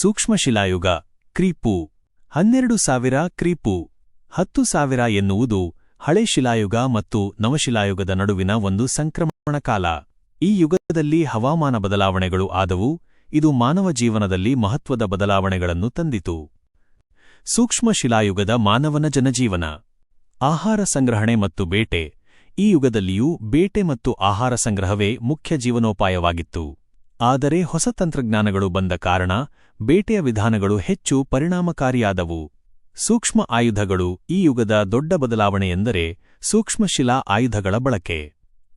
ಸೂಕ್ಷ್ಮಶಿಲಾಯುಗ, ಕ್ರೀಪು. ಹನ್ನೆರಡು ಸಾವಿರ ಕ್ರೀಪು. ಹತ್ತು ಸಾವಿರ ಎನ್ನುವುದು ಹಳೆ ಶಿಲಾಯುಗ ಮತ್ತು ನವಶಿಲಾಯುಗದ ನಡುವಿನ ಒಂದು ಸಂಕ್ರಮಣ ಕಾಲ. ಈ ಯುಗದಲ್ಲಿ ಹವಾಮಾನ ಬದಲಾವಣೆಗಳು ಆದವು, ಇದು ಮಾನವ ಜೀವನದಲ್ಲಿ ಮಹತ್ವದ ಬದಲಾವಣೆಗಳನ್ನು ತಂದಿತು. ಸೂಕ್ಷ್ಮ ಶಿಲಾಯುಗದ ಮಾನವನ ಜನಜೀವನ. ಆಹಾರ ಸಂಗ್ರಹಣೆ ಮತ್ತು ಬೇಟೆ. ಈ ಯುಗದಲ್ಲಿಯೂ ಬೇಟೆ ಮತ್ತು ಆಹಾರ ಸಂಗ್ರಹವೇ ಮುಖ್ಯ ಜೀವನೋಪಾಯವಾಗಿತ್ತು. ಆದರೆ ಹೊಸ ತಂತ್ರಜ್ಞಾನಗಳು ಬಂದ ಕಾರಣ ಬೇಟೆಯ ವಿಧಾನಗಳು ಹೆಚ್ಚು ಪರಿಣಾಮಕಾರಿಯಾದವು. ಸೂಕ್ಷ್ಮ ಆಯುಧಗಳು ಈ ಯುಗದ ದೊಡ್ಡ ಬದಲಾವಣೆಯೆಂದರೆ ಸೂಕ್ಷ್ಮಶಿಲಾ ಆಯುಧಗಳ ಬಳಕೆ.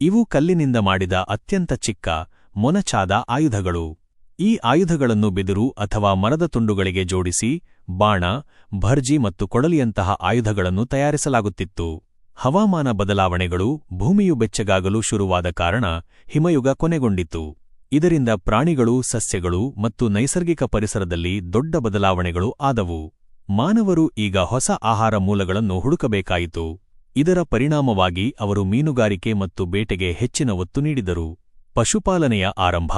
ಇವು ಕಲ್ಲಿನಿಂದ ಮಾಡಿದ ಅತ್ಯಂತ ಚಿಕ್ಕ, ಮೊನಚಾದ ಆಯುಧಗಳು. ಈ ಆಯುಧಗಳನ್ನು ಬಿದಿರು ಅಥವಾ ಮರದ ತುಂಡುಗಳಿಗೆ ಜೋಡಿಸಿ, ಬಾಣ, ಭರ್ಜಿ ಮತ್ತು ಕೊಡಲಿಯಂತಹ ಆಯುಧಗಳನ್ನು ತಯಾರಿಸಲಾಗುತ್ತಿತ್ತು. ಹವಾಮಾನ ಬದಲಾವಣೆಗಳು ಭೂಮಿಯು ಬೆಚ್ಚಗಾಗಲು ಶುರುವಾದ ಕಾರಣ ಹಿಮಯುಗ ಕೊನೆಗೊಂಡಿತು. ಇದರಿಂದ ಪ್ರಾಣಿಗಳು, ಸಸ್ಯಗಳು ಮತ್ತು ನೈಸರ್ಗಿಕ ಪರಿಸರದಲ್ಲಿ ದೊಡ್ಡ ಬದಲಾವಣೆಗಳು ಆದವು. ಮಾನವರು ಈಗ ಹೊಸ ಆಹಾರ ಮೂಲಗಳನ್ನು ಹುಡುಕಬೇಕಾಯಿತು. ಇದರ ಪರಿಣಾಮವಾಗಿ ಅವರು ಮೀನುಗಾರಿಕೆ ಮತ್ತು ಬೇಟೆಗೆ ಹೆಚ್ಚಿನ ಒತ್ತು ನೀಡಿದರು. ಪಶುಪಾಲನೆಯ ಆರಂಭ,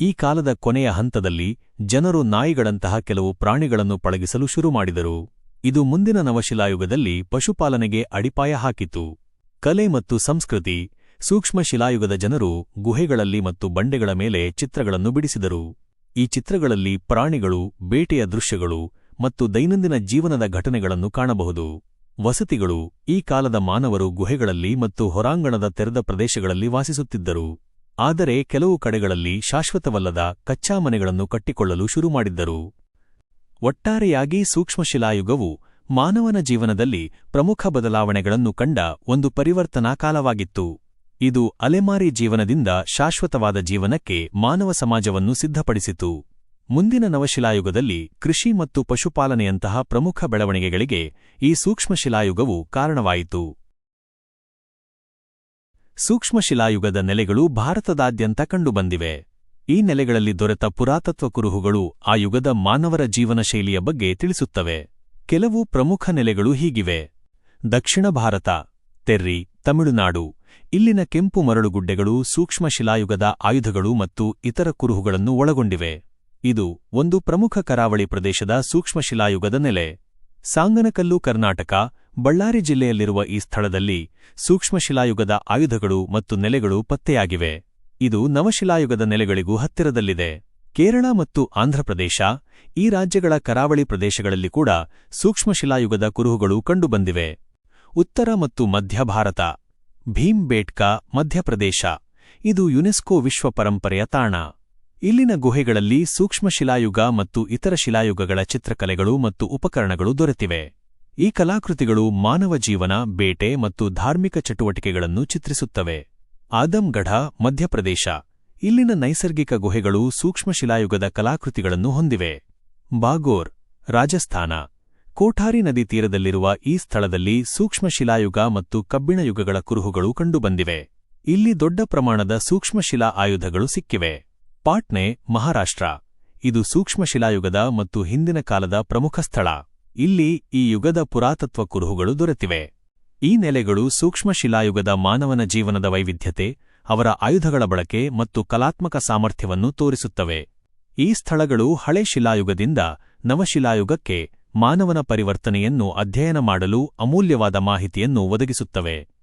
ಈ ಕಾಲದ ಕೊನೆಯ ಹಂತದಲ್ಲಿ ಜನರು ನಾಯಿಗಳಂತಹ ಕೆಲವು ಪ್ರಾಣಿಗಳನ್ನು ಪಳಗಿಸಲು ಶುರುಮಾಡಿದರು ಇದು ಮುಂದಿನ ನವಶಿಲಾಯುಗದಲ್ಲಿ ಪಶುಪಾಲನೆಗೆ ಅಡಿಪಾಯ ಹಾಕಿತು. ಕಲೆ ಮತ್ತು ಸಂಸ್ಕೃತಿ ಸೂಕ್ಷ್ಮ ಶಿಲಾಯುಗದ ಜನರು ಗುಹೆಗಳಲ್ಲಿ ಮತ್ತು ಬಂಡೆಗಳ ಮೇಲೆ ಚಿತ್ರಗಳನ್ನು ಬಿಡಿಸಿದರು. ಈ ಚಿತ್ರಗಳಲ್ಲಿ ಪ್ರಾಣಿಗಳು, ಬೇಟೆಯ ದೃಶ್ಯಗಳು ಮತ್ತು ದೈನಂದಿನ ಜೀವನದ ಘಟನೆಗಳನ್ನು ಕಾಣಬಹುದು. ವಸತಿಗಳು ಈ ಕಾಲದ ಮಾನವರು ಗುಹೆಗಳಲ್ಲಿ ಮತ್ತು ಹೊರಾಂಗಣದ ತೆರೆದ ಪ್ರದೇಶಗಳಲ್ಲಿ ವಾಸಿಸುತ್ತಿದ್ದರು. ಆದರೆ ಕೆಲವು ಕಡೆಗಳಲ್ಲಿ ಶಾಶ್ವತವಲ್ಲದ ಕಚ್ಚಾ ಮನೆಗಳನ್ನು ಕಟ್ಟಿಕೊಳ್ಳಲು ಶುರುಮಾಡಿದ್ದರು ಒಟ್ಟಾರೆಯಾಗಿ ಸೂಕ್ಷ್ಮಶಿಲಾಯುಗವು ಮಾನವನ ಜೀವನದಲ್ಲಿ ಪ್ರಮುಖ ಬದಲಾವಣೆಗಳನ್ನು ಕಂಡ ಒಂದು ಪರಿವರ್ತನಾ ಕಾಲವಾಗಿತ್ತು. ಇದು ಅಲೆಮಾರಿ ಜೀವನದಿಂದ ಶಾಶ್ವತವಾದ ಜೀವನಕ್ಕೆ ಮಾನವ ಸಮಾಜವನ್ನು ಸಿದ್ಧಪಡಿಸಿತು. ಮುಂದಿನ ನವಶಿಲಾಯುಗದಲ್ಲಿ ಕೃಷಿ ಮತ್ತು ಪಶುಪಾಲನೆಯಂತಹ ಪ್ರಮುಖ ಬೆಳವಣಿಗೆಗಳಿಗೆ ಈ ಸೂಕ್ಷ್ಮಶಿಲಾಯುಗವು ಕಾರಣವಾಯಿತು. ಸೂಕ್ಷ್ಮಶಿಲಾಯುಗದ ನೆಲೆಗಳು ಭಾರತದಾದ್ಯಂತ ಕಂಡುಬಂದಿವೆ. ಈ ನೆಲೆಗಳಲ್ಲಿ ದೊರೆತ ಪುರಾತತ್ವ ಕುರುಹುಗಳು ಆ ಯುಗದ ಮಾನವರ ಜೀವನ ಶೈಲಿಯ ಬಗ್ಗೆ ತಿಳಿಸುತ್ತವೆ. ಕೆಲವು ಪ್ರಮುಖ ನೆಲೆಗಳು ಹೀಗಿವೆ. ದಕ್ಷಿಣ ಭಾರತ, ತೆರ್ರಿ, ತಮಿಳುನಾಡು ಇಲ್ಲಿನ ಕೆಂಪು ಮರಳುಗುಡ್ಡೆಗಳು ಸೂಕ್ಷ್ಮಶಿಲಾಯುಗದ ಆಯುಧಗಳು ಮತ್ತು ಇತರ ಕುರುಹುಗಳನ್ನು ಒಳಗೊಂಡಿವೆ. ಇದು ಒಂದು ಪ್ರಮುಖ ಕರಾವಳಿ ಪ್ರದೇಶದ ಸೂಕ್ಷ್ಮ ಶಿಲಾಯುಗದ ನೆಲೆ. ಸಾಂಗನಕಲ್ಲು, ಕರ್ನಾಟಕ, ಬಳ್ಳಾರಿ ಜಿಲ್ಲೆಯಲ್ಲಿರುವ ಈ ಸ್ಥಳದಲ್ಲಿ ಸೂಕ್ಷ್ಮಶಿಲಾಯುಗದ ಆಯುಧಗಳು ಮತ್ತು ನೆಲೆಗಳು ಪತ್ತೆಯಾಗಿವೆ. ಇದು ನವಶಿಲಾಯುಗದ ನೆಲೆಗಳಿಗೂ ಹತ್ತಿರದಲ್ಲಿದೆ. ಕೇರಳ ಮತ್ತು ಆಂಧ್ರಪ್ರದೇಶ ಈ ರಾಜ್ಯಗಳ ಕರಾವಳಿ ಪ್ರದೇಶಗಳಲ್ಲಿ ಕೂಡ ಸೂಕ್ಷ್ಮಶಿಲಾಯುಗದ ಕುರುಹುಗಳು ಕಂಡುಬಂದಿವೆ. ಉತ್ತರ ಮತ್ತು ಮಧ್ಯ ಭಾರತ ಭೀಂಬೇಟ್ಕಾ ಮಧ್ಯಪ್ರದೇಶ. ಇದು ಯುನೆಸ್ಕೋ ವಿಶ್ವ ಪರಂಪರೆಯ ತಾಣ. ಇಲ್ಲಿನ ಗುಹೆಗಳಲ್ಲಿ ಸೂಕ್ಷ್ಮಶಿಲಾಯುಗ ಮತ್ತು ಇತರ ಶಿಲಾಯುಗಗಳ ಚಿತ್ರಕಲೆಗಳು ಮತ್ತು ಉಪಕರಣಗಳು ದೊರೆತಿವೆ. ಈ ಕಲಾಕೃತಿಗಳು ಮಾನವ ಜೀವನ, ಬೇಟೆ ಮತ್ತು ಧಾರ್ಮಿಕ ಚಟುವಟಿಕೆಗಳನ್ನು ಚಿತ್ರಿಸುತ್ತವೆ. ಆದಮ್ಗಢ, ಮಧ್ಯಪ್ರದೇಶ. ಇಲ್ಲಿನ ನೈಸರ್ಗಿಕ ಗುಹೆಗಳು ಸೂಕ್ಷ್ಮಶಿಲಾಯುಗದ ಕಲಾಕೃತಿಗಳನ್ನು ಹೊಂದಿವೆ. ಬಾಗೋರ್, ರಾಜಸ್ಥಾನ. ಕೋಠಾರಿ ನದಿ ತೀರದಲ್ಲಿರುವ ಈ ಸ್ಥಳದಲ್ಲಿ ಸೂಕ್ಷ್ಮಶಿಲಾಯುಗ ಮತ್ತು ಕಬ್ಬಿಣ ಯುಗಗಳ ಕುರುಹುಗಳು ಕಂಡುಬಂದಿವೆ. ಇಲ್ಲಿ ದೊಡ್ಡ ಪ್ರಮಾಣದ ಸೂಕ್ಷ್ಮಶಿಲಾ ಆಯುಧಗಳು ಸಿಕ್ಕಿವೆ. ಪಾಟ್ನೆ, ಮಹಾರಾಷ್ಟ್ರ. ಇದು ಸೂಕ್ಷ್ಮಶಿಲಾಯುಗದ ಮತ್ತು ಹಿಂದಿನ ಕಾಲದ ಪ್ರಮುಖ ಸ್ಥಳ. ಇಲ್ಲಿ ಈ ಯುಗದ ಪುರಾತತ್ವ ಕುರುಹುಗಳು ದೊರೆತಿವೆ. ಈ ನೆಲೆಗಳು ಸೂಕ್ಷ್ಮಶಿಲಾಯುಗದ ಮಾನವನ ಜೀವನದ ವೈವಿಧ್ಯತೆ, ಅವರ ಆಯುಧಗಳ ಬಳಕೆ ಮತ್ತು ಕಲಾತ್ಮಕ ಸಾಮರ್ಥ್ಯವನ್ನು ತೋರಿಸುತ್ತವೆ. ಈ ಸ್ಥಳಗಳು ಹಳೆ ಶಿಲಾಯುಗದಿಂದ ನವಶಿಲಾಯುಗಕ್ಕೆ ಮಾನವನ ಪರಿವರ್ತನೆಯನ್ನು ಅಧ್ಯಯನ ಮಾಡಲು ಅಮೂಲ್ಯವಾದ ಮಾಹಿತಿಯನ್ನು ಒದಗಿಸುತ್ತವೆ.